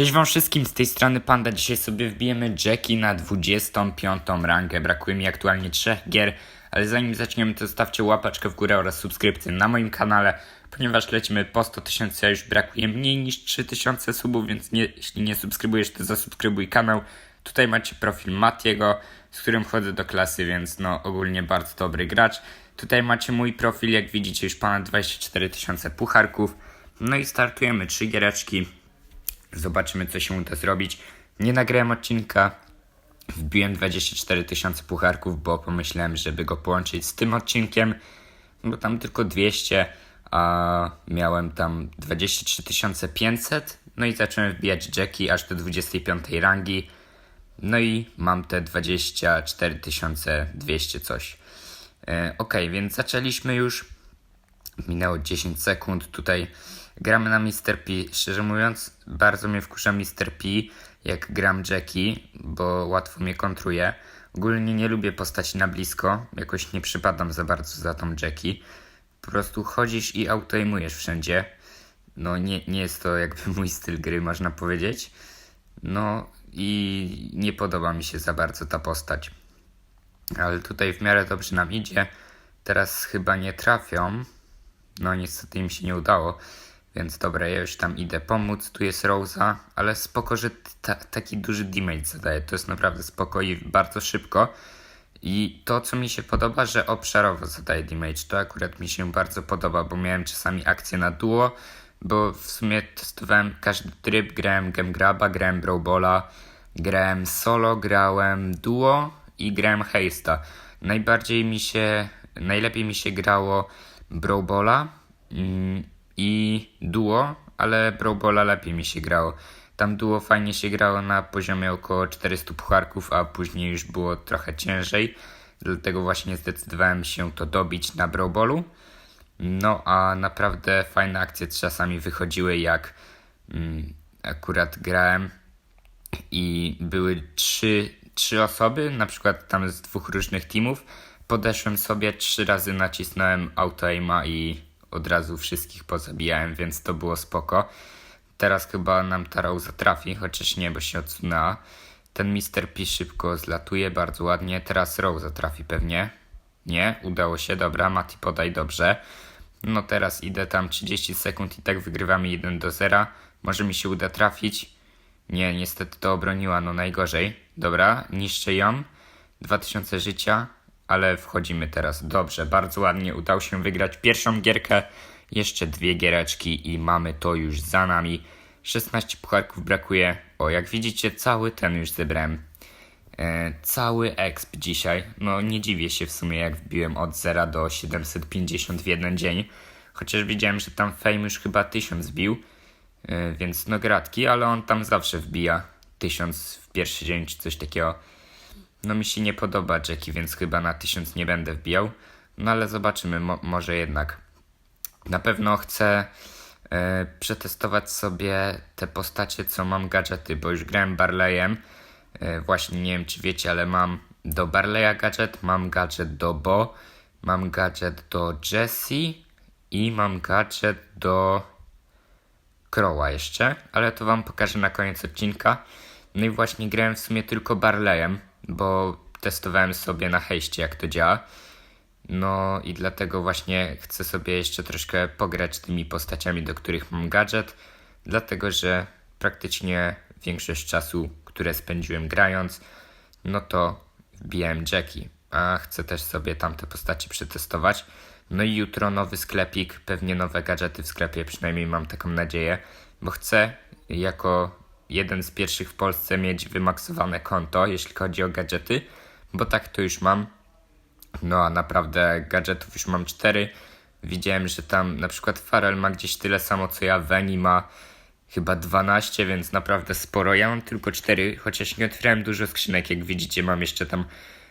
Cześć wam wszystkim, z tej strony Panda. Dzisiaj sobie wbijemy Jackie na 25 rangę. Brakuje mi aktualnie 3 gier, ale zanim zaczniemy to zostawcie łapaczkę w górę oraz subskrypcję na moim kanale, ponieważ lecimy po 100 tysięcy, a już brakuje mniej niż 3000 subów, więc nie, jeśli nie subskrybujesz, to zasubskrybuj kanał. Tutaj macie profil Matiego, z którym chodzę do klasy, więc no ogólnie bardzo dobry gracz. Tutaj macie mój profil, jak widzicie już ponad 24 tysiące pucharków. No i startujemy trzy giereczki. Zobaczymy, co się uda zrobić. Nie nagrałem odcinka. Wbiłem 24 tysiące pucharków, bo pomyślałem, żeby go połączyć z tym odcinkiem, bo tam tylko 200, a miałem tam 23 500. No i zacząłem wbijać Jackie aż do 25 rangi. No i mam te 24 200 coś. E, ok, więc zaczęliśmy już. Minęło 10 sekund. Tutaj gramy na Mr. P. Szczerze mówiąc, bardzo mnie wkurza Mr. P, jak gram Jackie, bo łatwo mnie kontruje. Ogólnie nie lubię postaci na blisko. Jakoś nie przypadam za bardzo za tą Jackie. Po prostu chodzisz i autoimujesz wszędzie. No nie, nie jest to jakby mój styl gry, można powiedzieć. No i nie podoba mi się za bardzo ta postać. Ale tutaj w miarę dobrze nam idzie. Teraz chyba nie trafią. No niestety im się nie udało. Więc dobra, ja już tam idę pomóc. Tu jest Rosa, ale spoko, że ta, taki duży damage zadaje. To jest naprawdę spoko i bardzo szybko. I to, co mi się podoba, że obszarowo zadaje damage. To akurat mi się bardzo podoba, bo miałem czasami akcję na duo, bo w sumie testowałem każdy tryb. Grałem Game Graba, grałem Brawlbola, grałem solo, grałem duo i grałem Heista. Najbardziej mi się, najlepiej mi się grało Brawlbola mm, i duo, ale Brawlbola lepiej mi się grało. Tam duo fajnie się grało na poziomie około 400 pucharków, a później już było trochę ciężej. Dlatego właśnie zdecydowałem się to dobić na Brawlbolu. No a naprawdę fajne akcje czasami wychodziły, jak mm, akurat grałem i były trzy, trzy osoby, na przykład tam z dwóch różnych teamów. Podeszłem sobie, trzy razy nacisnąłem auto aima i od razu wszystkich pozabijałem, więc to było spoko. Teraz chyba nam ta Rose trafi, chociaż nie, bo się odsunęła. Ten Mr. P szybko zlatuje, bardzo ładnie. Teraz Rose trafi pewnie. Nie, udało się, dobra, Mati podaj dobrze. No teraz idę tam 30 sekund i tak wygrywamy 1 do 0. Może mi się uda trafić. Nie, niestety to obroniła, no najgorzej. Dobra, niszczę ją. 2000 życia, ale wchodzimy teraz. Dobrze, bardzo ładnie udało się wygrać pierwszą gierkę. Jeszcze dwie giereczki i mamy to już za nami. 16 pucharków brakuje. O, jak widzicie, cały ten już zebrałem. E, cały exp dzisiaj. No nie dziwię się w sumie, jak wbiłem od 0 do 750 w jeden dzień. Chociaż widziałem, że tam Fame już chyba 1000 wbił. E, więc no gratki, ale on tam zawsze wbija 1000 w pierwszy dzień czy coś takiego. No mi się nie podoba Jackie, więc chyba na 1000 nie będę wbijał. No ale zobaczymy, mo może jednak. Na pewno chcę e, przetestować sobie te postacie, co mam gadżety, bo już grałem Barleyem. E, właśnie nie wiem, czy wiecie, ale mam do Barleya gadżet, mam gadżet do Bo, mam gadżet do Jessie i mam gadżet do Crowa jeszcze, ale to wam pokażę na koniec odcinka. No i właśnie grałem w sumie tylko Barleyem, bo testowałem sobie na hejście jak to działa. No i dlatego właśnie chcę sobie jeszcze troszkę pograć tymi postaciami, do których mam gadżet, dlatego że praktycznie większość czasu, które spędziłem grając, no to wbijałem Jackie, a chcę też sobie tamte postacie przetestować. No i jutro nowy sklepik, pewnie nowe gadżety w sklepie, przynajmniej mam taką nadzieję, bo chcę jako jeden z pierwszych w Polsce mieć wymaksowane konto, jeśli chodzi o gadżety, bo tak to już mam. No a naprawdę gadżetów już mam cztery. Widziałem, że tam na przykład Farel ma gdzieś tyle samo co ja, Veni ma chyba 12, więc naprawdę sporo. Ja mam tylko 4, chociaż nie otwierałem dużo skrzynek. Jak widzicie, mam jeszcze tam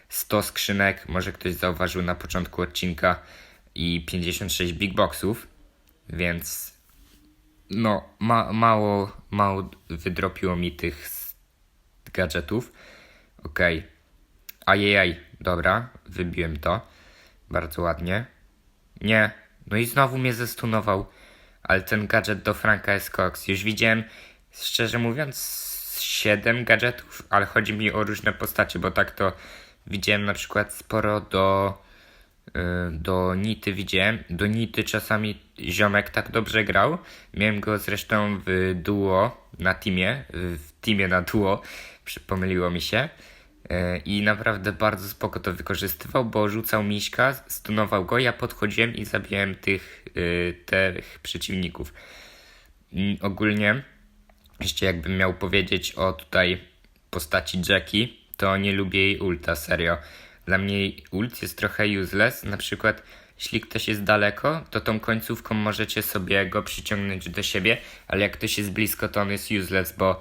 100 skrzynek. Może ktoś zauważył na początku odcinka i 56 big boxów, więc no ma, mało, mało wydropiło mi tych gadżetów. Okej. Okay. Ajajaj, dobra, wybiłem to. Bardzo ładnie. Nie, no i znowu mnie zestunował. Ale ten gadżet do Franka jest koks. Już widziałem szczerze mówiąc 7 gadżetów, ale chodzi mi o różne postacie, bo tak to widziałem na przykład sporo do do Nity widziałem. Do Nity czasami ziomek tak dobrze grał. Miałem go zresztą w duo na teamie, w teamie na duo, pomyliło mi się. Y, I naprawdę bardzo spoko to wykorzystywał, bo rzucał miśka, stunował go, ja podchodziłem i zabijałem tych, y, tych przeciwników. Mm, Ogólnie, jeszcze jakbym miał powiedzieć o tutaj postaci Jackie, to nie lubię jej ulta, serio. Dla mnie ult jest trochę useless, na przykład jeśli ktoś jest daleko, to tą końcówką możecie sobie go przyciągnąć do siebie, ale jak ktoś jest blisko, to on jest useless, bo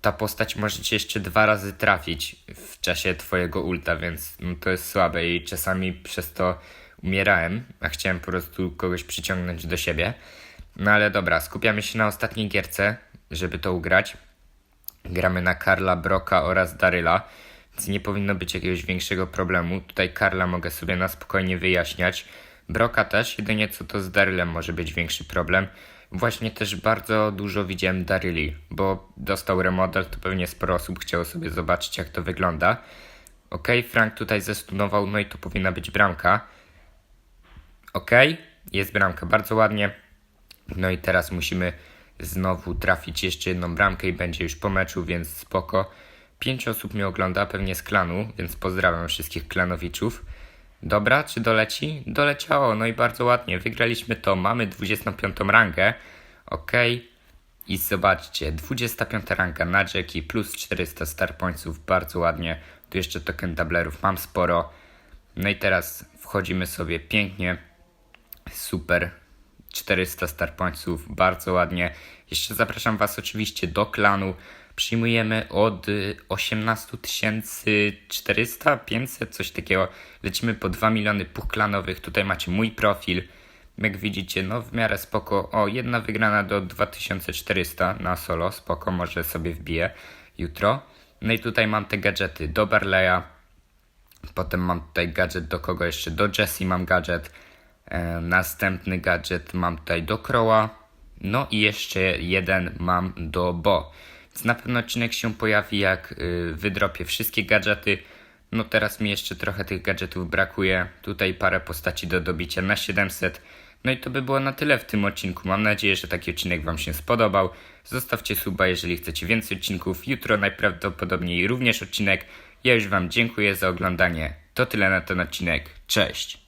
ta postać może cię jeszcze dwa razy trafić w czasie twojego ulta, więc no, to jest słabe i czasami przez to umierałem, a chciałem po prostu kogoś przyciągnąć do siebie. No ale dobra, skupiamy się na ostatniej gierce, żeby to ugrać. Gramy na Karla, Broka oraz Daryla, więc nie powinno być jakiegoś większego problemu. Tutaj Karla mogę sobie na spokojnie wyjaśniać. Broka też, jedynie co to z Darylem może być większy problem. Właśnie też bardzo dużo widziałem Daryli, bo dostał remodel, to pewnie sporo osób chciało sobie zobaczyć jak to wygląda. Ok, Frank tutaj zestunował, no i to powinna być bramka. Ok, jest bramka, bardzo ładnie. No i teraz musimy znowu trafić jeszcze jedną bramkę i będzie już po meczu, więc spoko. Pięć osób mnie ogląda, pewnie z klanu, więc pozdrawiam wszystkich klanowiczów. Dobra, czy doleci? Doleciało, no i bardzo ładnie. Wygraliśmy to, mamy 25 rangę. Ok. I zobaczcie, 25 ranga na Jackie plus 400 star pointsów, bardzo ładnie. Tu jeszcze token doublerów mam sporo. No i teraz wchodzimy sobie pięknie. Super. 400 star pointsów, bardzo ładnie. Jeszcze zapraszam Was oczywiście do klanu. Przyjmujemy od y, 18 400, 500, coś takiego. Lecimy po 2 miliony puch klanowych. Tutaj macie mój profil. Jak widzicie, no w miarę spoko. O, jedna wygrana do 2400 na solo. Spoko, może sobie wbiję jutro. No i tutaj mam te gadżety do Barleya. Potem mam tutaj gadżet do kogo jeszcze? Do Jessie mam gadżet. E, następny gadżet mam tutaj do Crowa. No i jeszcze jeden mam do Bo. Na pewno odcinek się pojawi jak y, wydropię wszystkie gadżety. No teraz mi jeszcze trochę tych gadżetów brakuje. Tutaj parę postaci do dobicia na 700. No i to by było na tyle w tym odcinku. Mam nadzieję, że taki odcinek Wam się spodobał. Zostawcie suba, jeżeli chcecie więcej odcinków. Jutro najprawdopodobniej również odcinek. Ja już Wam dziękuję za oglądanie. To tyle na ten odcinek. Cześć!